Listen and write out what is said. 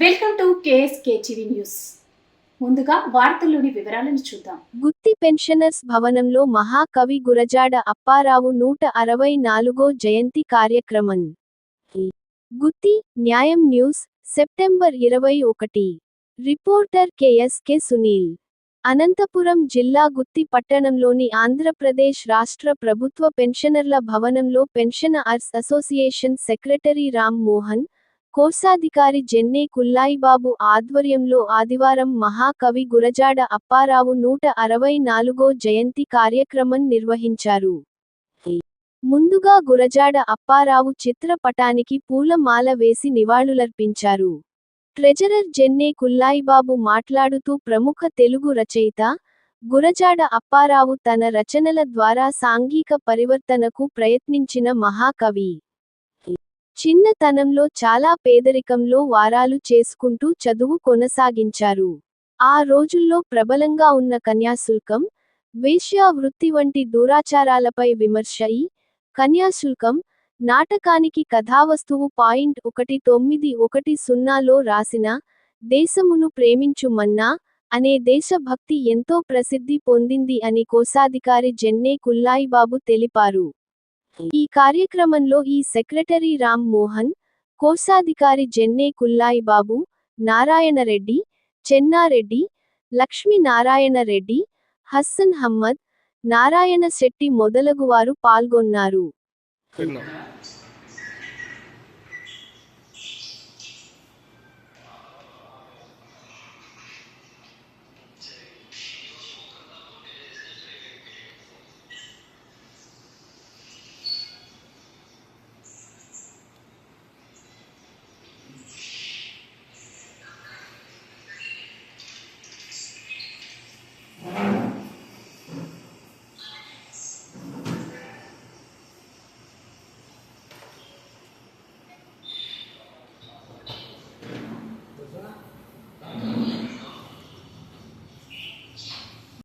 Welcome to KSK TV news. ముందుగా వార్తల్లోని వివరాలను చూద్దాం. గుత్తి పెన్షనర్స్ భవనంలో మహాకవి గురజాడ అప్పారావు నూట అరవై నాలుగో జయంతి కార్యక్రమం. గుత్తి న్యాయం న్యూస్ సెప్టెంబర్ ఇరవై ఒకటి. రిపోర్టర్ కెఎస్కే సునీల్. అనంతపురం జిల్లా గుత్తి పట్టణంలోని ఆంధ్రప్రదేశ్ రాష్ట్ర ప్రభుత్వ పెన్షనర్ల భవనంలో pensioners association secretary Ram Mohan కోశాధికారి జెన్నే కుల్లాయిబాబు ఆధ్వర్యంలో ఆదివారం మహాకవి గురజాడ అప్పారావు నూట అరవై నాలుగో జయంతి కార్యక్రమం నిర్వహించారు. ముందుగా గురజాడ అప్పారావు చిత్రపటానికి పూలమాల వేసి నివాళులర్పించారు. ట్రెజరర్ జెన్నే కుల్లాయిబాబు మాట్లాడుతూ ప్రముఖ తెలుగు రచయిత గురజాడ అప్పారావు తన రచనల ద్వారా సాంఘిక పరివర్తనకు ప్రయత్నించిన మహాకవి. చిన్నతనంలో చాలా పేదరికంలో వారాలు చేసుకుంటూ చదువు కొనసాగించారు. ఆ రోజుల్లో ప్రబలంగా ఉన్న కన్యాశుల్కం వేశ్యా వృత్తి వంటి దూరాచారాలపై విమర్శ కన్యాశుల్కం నాటకానికి కథావస్తువు పాయింట్ ఒకటి తొమ్మిది ఒకటి సున్నాలో రాసిన దేశమును ప్రేమించు మన్నా అనే దేశభక్తి ఎంతో ప్రసిద్ధి పొందింది అని కోశాధికారి జెన్నే కుల్లాయిబాబు తెలిపారు. ఈ కార్యక్రమంలో ఈ సెక్రటరీ రామ్ మోహన్ కోశాధికారి జెన్నే కుల్లాయిబాబు నారాయణరెడ్డి చెన్నారెడ్డి లక్ష్మీనారాయణరెడ్డి హస్సన్ హమ్మద్ నారాయణ శెట్టి మొదలగువారు పాల్గొన్నారు.